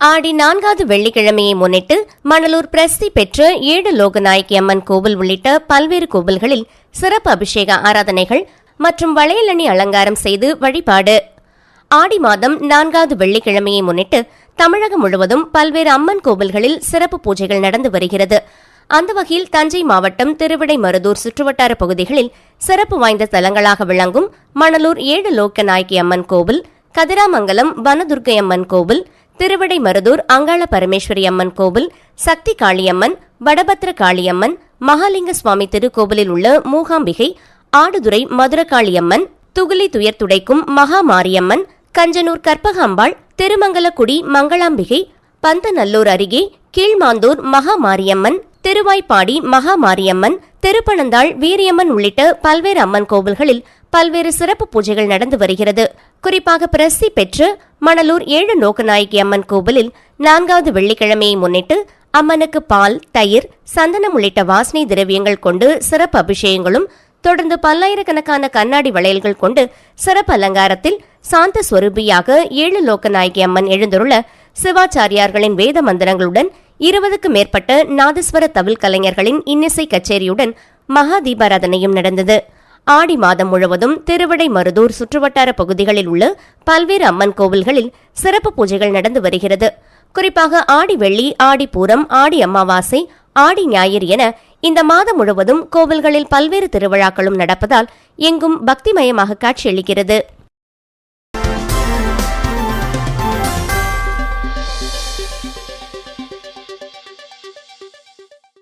ஆடி நான்காவது வெள்ளிக்கிழமையை முன்னிட்டு மணலூர் பிரசித்தி பெற்ற ஏழு லோகநாயகி அம்மன் கோவில் உள்ளிட்ட பல்வேறு கோவில்களில் சிறப்பு அபிஷேக ஆராதனைகள் மற்றும் வளையலணி அலங்காரம் செய்து வழிபாடு. ஆடி மாதம் நான்காவது வெள்ளிக்கிழமையை முன்னிட்டு தமிழகம் முழுவதும் பல்வேறு அம்மன் கோவில்களில் சிறப்பு பூஜைகள் நடந்து வருகிறது. அந்த வகையில் தஞ்சை மாவட்டம் திருவிடை மருதூர் சுற்றுவட்டார பகுதிகளில் சிறப்பு வாய்ந்த தலங்களாக விளங்கும் மணலூர் ஏழு லோக்கநாயகி அம்மன் கோவில் கதிராமங்கலம் வனதுர்க்கையம்மன் அம்மன் திருவடை மருதூர் அங்காள பரமேஸ்வரி அம்மன் கோவில் சக்தி காளியம்மன் வடபத்திர காளியம்மன் மகாலிங்க சுவாமி திருக்கோவிலில் உள்ள மூகாம்பிகை ஆடுதுறை மதுரகாளியம்மன் துகிலி துயர் துடைக்கும் மகா மாரியம்மன் கஞ்சனூர் கற்பகாம்பாள் திருமங்கலக்குடி மங்களாம்பிகை பந்தநல்லூர் அருகே கீழ்மாந்தூர் மகா மாரியம்மன் திருவாய்ப்பாடி மகா மாரியம்மன் திருப்பனந்தாள் வீரியம்மன் உள்ளிட்ட பல்வேறு அம்மன் கோவில்களில் பல்வேறு சிறப்பு பூஜைகள் நடந்து வருகிறது. குறிப்பாக பிரசித்தி பெற்று மணலூர் ஏழு நோக்கநாயகி அம்மன் கோவிலில் நான்காவது வெள்ளிக்கிழமையை முன்னிட்டு அம்மனுக்கு பால் தயிர் சந்தனம் உள்ளிட்ட வாசனை திரவியங்கள் கொண்டு சிறப்பு அபிஷேகங்களும் தொடர்ந்து பல்லாயிரக்கணக்கான கண்ணாடி வளையல்கள் கொண்டு சிறப்பு அலங்காரத்தில் சாந்த ஸ்வரூபியாக ஏழு லோகநாயகி அம்மன் எழுந்துள்ள சிவாச்சாரியார்களின் வேத மந்திரங்களுடன் இருபதுக்கு மேற்பட்ட நாதஸ்வர தவில் கலைஞர்களின் இன்னிசை கச்சேரியுடன் மகா தீபாராதனையும் நடந்தது. ஆடி மாதம் முழுவதும் திருவிடை மருதூர் சுற்றுவட்டார பகுதிகளில் உள்ள பல்வேறு அம்மன் கோவில்களில் சிறப்பு பூஜைகள் நடந்து வருகிறது. குறிப்பாக ஆடி வெள்ளி ஆடி பூரம் ஆடி அமாவாசை ஆடி ஞாயிறு என இந்த மாதம் முழுவதும் கோவில்களில் பல்வேறு திருவிழாக்களும் நடப்பதால் எங்கும் பக்திமயமாக காட்சியளிக்கிறது